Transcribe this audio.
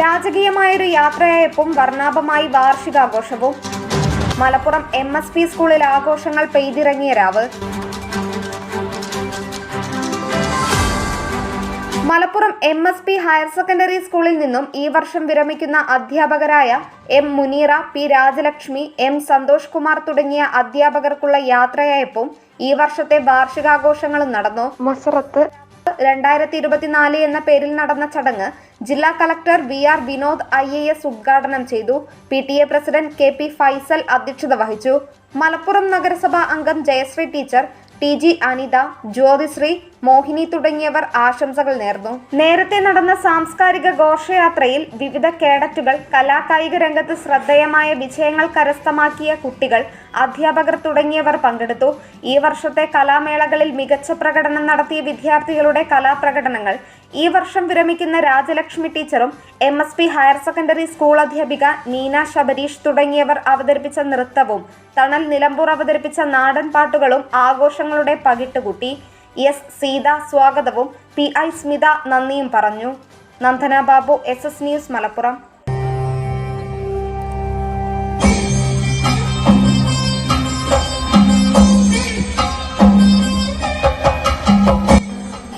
രാജകീയമായൊരു യാത്രയായപ്പം വർണാഭമായി വാർഷികാഘോഷവും. മലപ്പുറം എം എസ് പി സ്കൂളിൽ ആഘോഷങ്ങൾ പെയ്തിറങ്ങിയ രാവ്. Malappuram M S P higher secondary സ്കൂളിൽ നിന്നും ഈ വർഷം വിരമിക്കുന്ന അധ്യാപകരായ M Munira P Rajalakshmi M Santhosh Kumar തുടങ്ങിയ അധ്യാപകർക്കുള്ള യാത്രയായപ്പോൾ ഈ വർഷത്തെ വാർഷികാഘോഷങ്ങളും നടന്നു. മൊസറത്ത് രണ്ടായിരത്തി ഇരുപത്തിനാല് എന്ന പേരിൽ നടന്ന ചടങ്ങ് ജില്ലാ collector V R Vinod I A S ഉദ്ഘാടനം ചെയ്തു. P T A president K P Faisal അധ്യക്ഷത വഹിച്ചു. മലപ്പുറം നഗരസഭാ അംഗം Jayasree teacher T G Anitha Jyothisree Mohini തുടങ്ങിയവർ ആശംസകൾ നേർന്നു. നേരത്തെ നടന്ന സാംസ്കാരിക ഘോഷയാത്രയിൽ വിവിധ കേഡറ്റുകൾ കലാകായിക രംഗത്ത് ശ്രദ്ധേയമായ വിജയങ്ങൾ കരസ്ഥമാക്കിയ കുട്ടികൾ അധ്യാപകർ തുടങ്ങിയവർ പങ്കെടുത്തു. ഈ വർഷത്തെ കലാമേളകളിൽ മികച്ച പ്രകടനം നടത്തിയ വിദ്യാർത്ഥികളുടെ കലാപ്രകടനങ്ങൾ ഈ വർഷം വിരമിക്കുന്ന രാജലക്ഷ്മി ടീച്ചറും M S P higher secondary school അധ്യാപിക നീന ശബരീഷ് തുടങ്ങിയവർ അവതരിപ്പിച്ച നൃത്തവും തണൽ നിലമ്പൂർ അവതരിപ്പിച്ച നാടൻ പാട്ടുകളും ആഘോഷങ്ങളുടെ പകിട്ടുകൂട്ടി. എസ് സീത സ്വാഗതവും പി ഐ സ്മിത നന്ദിയും പറഞ്ഞു. Nandana Babu S S news Malappuram.